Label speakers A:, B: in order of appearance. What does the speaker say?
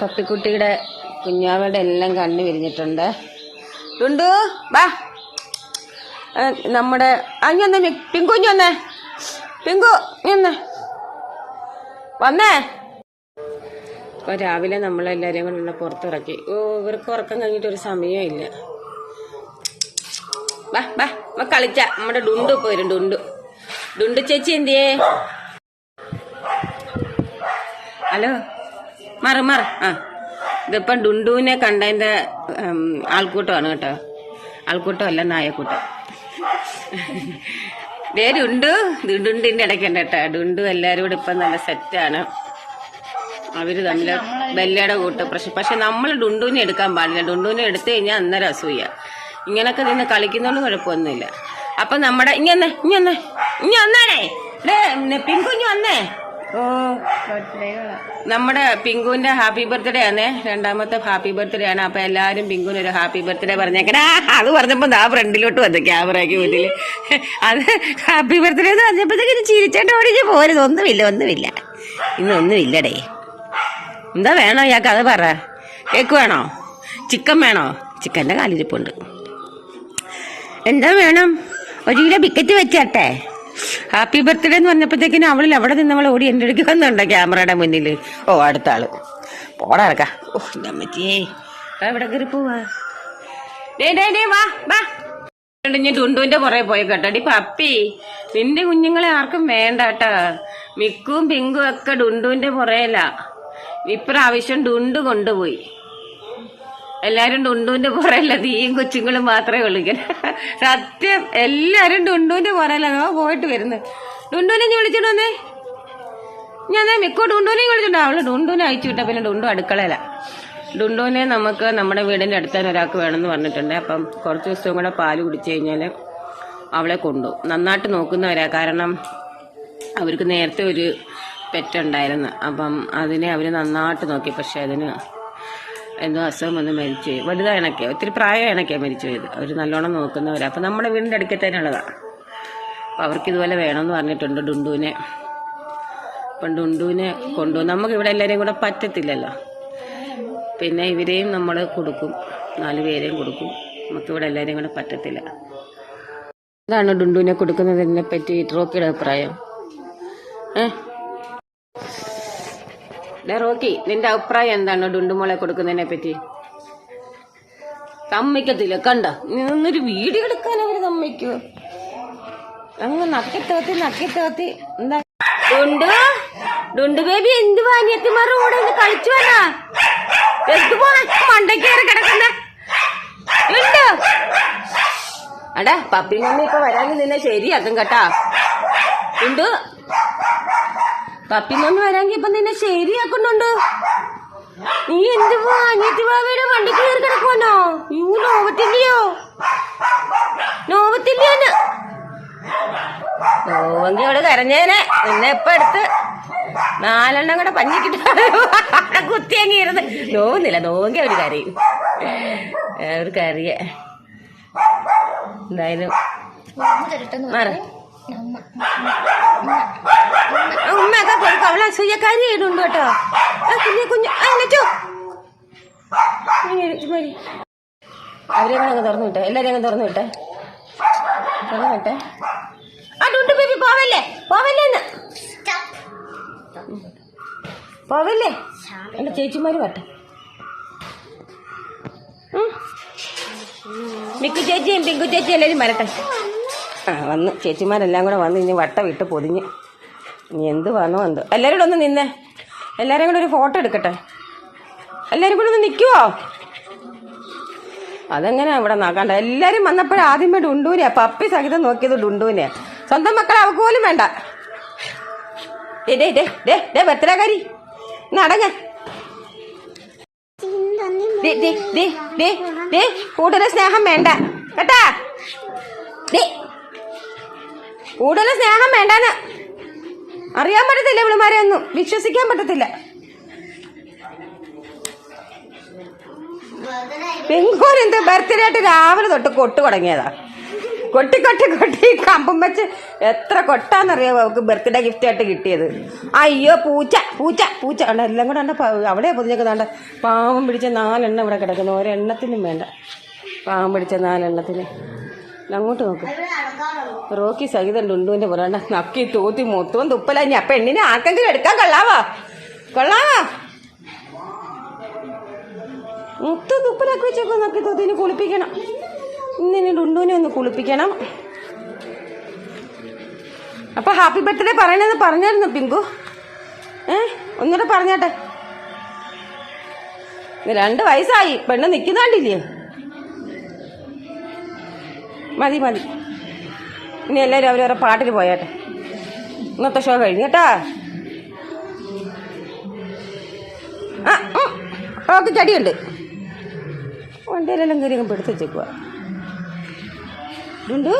A: പപ്പിക്കുട്ടിയുടെ കുഞ്ഞാവയുടെ എല്ലാം കണ്ണു വിരിഞ്ഞിട്ടുണ്ട്. ടുണ്ടു വാ. നമ്മുടെ നമ്മുടെ പിങ്കു ഇഞ്ഞു വന്നേ. പിങ്കു നീ വന്നേ. ഇപ്പൊ രാവിലെ നമ്മളെല്ലാരെയും കൂടെ പുറത്ത് പുറത്തിറക്കി. ഓ ഇവർക്ക് ഉറക്കം കഴിഞ്ഞിട്ട് ഒരു സമയമില്ല വാ വാ വാ കളിച്ച. നമ്മുടെ ഡുണ്ടു ഇപ്പോൾ വരും ഡുണ്ടു ഡുണ്ടു ചേച്ചി എന്തിയേ? ഹലോ. മാറ് മാറ്. ആ. ഇതിപ്പം ഡുണ്ടുവിനെ കണ്ടതിന്റെ ആൾക്കൂട്ടമാണ് കേട്ടോ. ആൾക്കൂട്ടമല്ല നായക്കൂട്ടം. ദേ ഡുണ്ടു. ഡുണ്ടുണ്ടിന്റെ ഇടയ്ക്കുണ്ട് കേട്ടോ. ഡുണ്ടു എല്ലാരും കൂടെ ഇപ്പം നല്ല സെറ്റാണ് അവർ തമ്മിൽ ബെല്ലയുടെ കൂട്ട് പ്രശ്നം. പക്ഷെ നമ്മൾ ഡുണ്ടുവിനെ എടുക്കാൻ പാടില്ല. ഡുണ്ടുവിനെ എടുത്തു കഴിഞ്ഞാൽ അന്നേരം അസൂയ. ഇങ്ങനൊക്കെ നിന്ന് കളിക്കുന്നോണ്ട് കുഴപ്പമൊന്നുമില്ല. അപ്പൊ നമ്മുടെ ഇങ്ങനെ ഇങ്ങനെ ഇങ്ങനെ വന്നേടേ. ഡേ പിങ്കുഞ്ഞു വന്നേ. ഓ നമ്മുടെ പിങ്കുവിന്റെ ഹാപ്പി ബർത്ത്ഡേ ആണേ. രണ്ടാമത്തെ ഹാപ്പി ബർത്ത്ഡേ ആണ്. അപ്പൊ എല്ലാരും പിങ്കുവിന് ഒരു ഹാപ്പി ബർത്ത്ഡേ പറഞ്ഞേക്കടാ അത് പറഞ്ഞപ്പോ ആ ഫ്രണ്ടിലോട്ട് വന്നു ക്യാമറയ്ക്ക് വീട്ടിൽ. അത് ഹാപ്പി ബർത്ത്ഡേ എന്ന് പറഞ്ഞപ്പോഴത്തേക്ക് ചിരിച്ചേട്ട് ഓടിച്ച് പോരുത് ഒന്നുമില്ല ഒന്നുമില്ല. ഇന്നൊന്നുമില്ലടേ എന്താ വേണോ ഇയാൾക്ക്? അത് പറ. കേക്ക് വേണോ? ചിക്കൻ വേണോ? ചിക്കന്റെ കാലിരിപ്പുണ്ട്. എന്താ വേണം? ഒരു കിലോ ബിക്കറ്റ് വെച്ചാട്ടെ ഹാപ്പി ബർത്ത്ഡേ എന്ന് പറഞ്ഞപ്പോഴത്തേക്കിനും അവളിൽ അവിടെ നിന്ന് അവൾ ഓടി എന്റെ അടുക്ക് വന്നുണ്ടോ ക്യാമറയുടെ മുന്നിൽ. ഓ അടുത്ത ആൾ. പോടാ ഓ കയറി പോവാ. വാ വാ. ഞാൻ ടുണ്ടുവിന്റെ പുറകെ പോയി കേട്ടോടി പപ്പി നിന്റെ കുഞ്ഞുങ്ങളെ ആർക്കും വേണ്ട കേട്ടാ. മിക്കും പിങ്കും ഒക്കെ ഡുണ്ടുവിന്റെ പുറയിലാ. ഇപ്രാവശ്യം ടുണ്ടു കൊണ്ടുപോയി. എല്ലാരും ഡുണ്ടുവിന്റെ പുറയല്ല നീയും കൊച്ചുങ്ങളും മാത്രമേ ഉള്ളൂ ഇങ്ങനെ. സത്യം എല്ലാരും ഡുണ്ടുവിന്റെ പുറയല്ല നോ പോയിട്ട് വരുന്നത്. ഡുണ്ടുവിനെ ഞാൻ വിളിച്ചിട്ട് ഞാൻ മിക്കോ ഡുണ്ടുവിനെ വിളിച്ചിട്ടുണ്ടോ അവൾ ഡുണ്ടുവിനെ അയച്ചു വിട്ടാ പിന്നെ ഡുണ്ടു അടുക്കളയില. ഡുണ്ടുവിനെ നമുക്ക് നമ്മുടെ വീടിന്റെ അടുത്ത് തന്നെ ഒരാൾക്ക് വേണമെന്ന് പറഞ്ഞിട്ടുണ്ട്. അപ്പം കുറച്ച് ദിവസവും കൂടെ പാൽ കുടിച്ചു കഴിഞ്ഞാൽ അവളെ കൊണ്ടു നന്നായിട്ട് നോക്കുന്നവരാ. കാരണം അവർക്ക് നേരത്തെ ഒരു പെറ്റുണ്ടായിരുന്നു. അപ്പം അതിനെ അവർ നന്നായിട്ട് നോക്കി. പക്ഷെ അതിന് എന്തോ അസുഖം വന്ന് മരിച്ചു. പോയി വലുതാ ഇണക്കിയ ഒത്തിരി പ്രായം ഇണക്കിയ മരിച്ചു പോയത്? അവർ നല്ലോണം നോക്കുന്നവരാ. അപ്പം നമ്മുടെ വീടിന്റെ അടുക്കൽ തന്നെ ഉള്ളതാണ് അപ്പം അവർക്ക് ഇതുപോലെ വേണമെന്ന് പറഞ്ഞിട്ടുണ്ട് ഡുണ്ടുവിനെ. അപ്പം ഡുണ്ടുവിനെ കൊണ്ടുപോകും നമുക്ക് ഇവിടെ എല്ലാവരെയും കൂടെ പറ്റത്തില്ലല്ലോ. പിന്നെ ഇവരെയും നമ്മൾ കൊടുക്കും. നാല് പേരെയും കൊടുക്കും. നമുക്ക് ഇവിടെ എല്ലാവരെയും കൂടെ പറ്റത്തില്ല. എന്താണ് ഡുണ്ടുവിനെ കൊടുക്കുന്നതിനെ പറ്റി ട്രോക്കിയുടെ അഭിപ്രായം. ഏ? ഡേ റോക്കി നിന്റെ അഭിപ്രായം എന്താണ്? ഡുണ്ടുമോളെ കൊടുക്കുന്നതിനെ പറ്റി. സമ്മതിക്കത്തില്ല കണ്ട? നിന്നൊരു വീഡിയോ എടുക്കാൻ അവർ സമ്മതിക്കോ അങ്ങ് നക്കി തോത്തി നക്കി തോത്തി. എന്താ? ഡുണ്ടു? ഡുണ്ടു ബേബി എന്ത് വാനിയത്തിമാരുടെ കൂടെ ഒന്ന് കളിച്ചു വന്നാ എന്ത് കയറി കിടക്കുന്ന. അടാ പപ്പി മമ്മി ഇപ്പൊ വരാൻ നിന്നെ ശരിയാക്കും കേട്ടാ. ഡുണ്ടു? പപ്പി മമ്മി വരാങ്കി ഇപ്പൊ നിന്നെ ശരിയാക്കുന്നുണ്ട്. നീ എന്ത് അനിയത്തി ബാബയുടെ വണ്ടി കയറി കിടക്കുവാനോ യൂ നോവത്തില്ലയോ നോവത്തില്ലയോന്ന് നോവെങ്കി അവിടെ കരഞ്ഞേനെ. നിന്നെ ഇപ്പൊ എടുത്ത് നാലെണ്ണം കൂടെ പഞ്ഞിക്കിട്ട് അവിടെ കുത്തിയങ്ങി ഇരുന്ന്. നോവുന്നില്ല നോവെങ്കി അവർ കരയും. അവർ കറിയ എന്തായാലും മാറ. അസൂയക്കാരി ഇടുണ്ട് കേട്ടോ കുഞ്ഞു കുഞ്ഞു. ആ ലച്ചു തുറന്നു വിട്ടെ. എല്ലാരും അങ്ങ് തുറന്നു വിട്ടെ. തുറന്നു വിട്ടെ. ആ ബേബി പോവല്ലേ? പോവല്ലേന്ന് പോവല്ലേ? എന്റെ ചേച്ചിമാര് വട്ടെ. മിക്കു ചേച്ചിയും പിങ്കു ചേച്ചിയും എല്ലാവരും വരട്ടെ. ആ വന്ന്. ചേച്ചിമാരെല്ലാം കൂടെ വന്ന് ഇനി വട്ട വിട്ട് പൊതിഞ്ഞ് ഇനി എന്ത് വന്നോ എന്തോ. എല്ലാവരും കൂടെ ഒന്ന് നിന്നേ. എല്ലാവരും കൂടെ ഒരു ഫോട്ടോ എടുക്കട്ടെ. എല്ലാവരും കൂടെ ഒന്ന് നിൽക്കുവോ? അതെങ്ങനെ ഇവിടെ നോക്കണ്ട എല്ലാരും വന്നപ്പോഴും ആദ്യമേ ഡുണ്ടൂനെയാ പപ്പി സഹിതം നോക്കിയത് ഡുണ്ടൂനെയാ സ്വന്തം മക്കളെ അവക്ക് പോലും വേണ്ട. Day day day day day ബർത്ത്ഡേക്കാരി. നടങ്ങ കൂടുതൽ സ്നേഹം വേണ്ട. കേട്ടാ? കൂടുതൽ സ്നേഹം വേണ്ടാന്ന്. അറിയാൻ പറ്റത്തില്ല ഇവളുമാരെ ഒന്നും. വിശ്വസിക്കാൻ പറ്റത്തില്ല. പെങ്കോൻ എന്ത് ബർത്ത്ഡേ ആയിട്ട് രാവിലെ തൊട്ട് കൊട്ടു തുടങ്ങിയതാ. കൊട്ടി കൊട്ടി കൊട്ടി കമ്പം വെച്ച് എത്ര കൊട്ടാന്നറിയാമോ അവൾക്ക് ബർത്ത്ഡേ ഗിഫ്റ്റ് ആയിട്ട് കിട്ടിയത്. അയ്യോ പൂച്ച പൂച്ച പൂച്ച. ഉണ്ട് എല്ലാം കൂടെ ഉണ്ട് അവിടെ പൊതിഞ്ഞേക്കുന്നുണ്ട് പാവം പിടിച്ച നാലെണ്ണം ഇവിടെ കിടക്കുന്നു. ഒരെണ്ണത്തിനും വേണ്ട. പാവം പിടിച്ച നാലെണ്ണത്തിന്. അങ്ങോട്ട് നോക്ക്. റോക്കി സഹിതം ലുണ്ടുവിന്റെ പുറണ്ട നക്കി തൂത്തി മൊത്തവും തുപ്പലഞ്ഞ ആ പെണ്ണിനെ ആർക്കെങ്കിലും എടുക്കാൻ കൊള്ളാവോ? കൊള്ളാവോ? മൊത്തം തുപ്പലൊക്കെ വെച്ചേക്കോ നക്കി തൂത്തിന് കുളിപ്പിക്കണം. ഇന്നിനി ലുണ്ടുവിനെ ഒന്ന് കുളിപ്പിക്കണം. അപ്പൊ ഹാപ്പി ബർത്ത്ഡേ പറയണെന്ന് പറഞ്ഞായിരുന്നു പിങ്കു. ഏ? ഒന്നുകൂടെ പറഞ്ഞാട്ടെ. രണ്ട് വയസ്സായി. പെണ്ണ് നിൽക്കുന്നാണ്ടില്ലേ മതി മതി. ഇനി എല്ലാവരും അവരവരെ പാട്ടിൽ പോയാട്ടെ. ഇന്നത്തെ ഷോ കഴിഞ്ഞു കേട്ടാ? ഓക്കെ. ചടിയുണ്ട്. വണ്ടിയിലെല്ലാം കയറി വെച്ചേക്കുക ഡുണ്ടു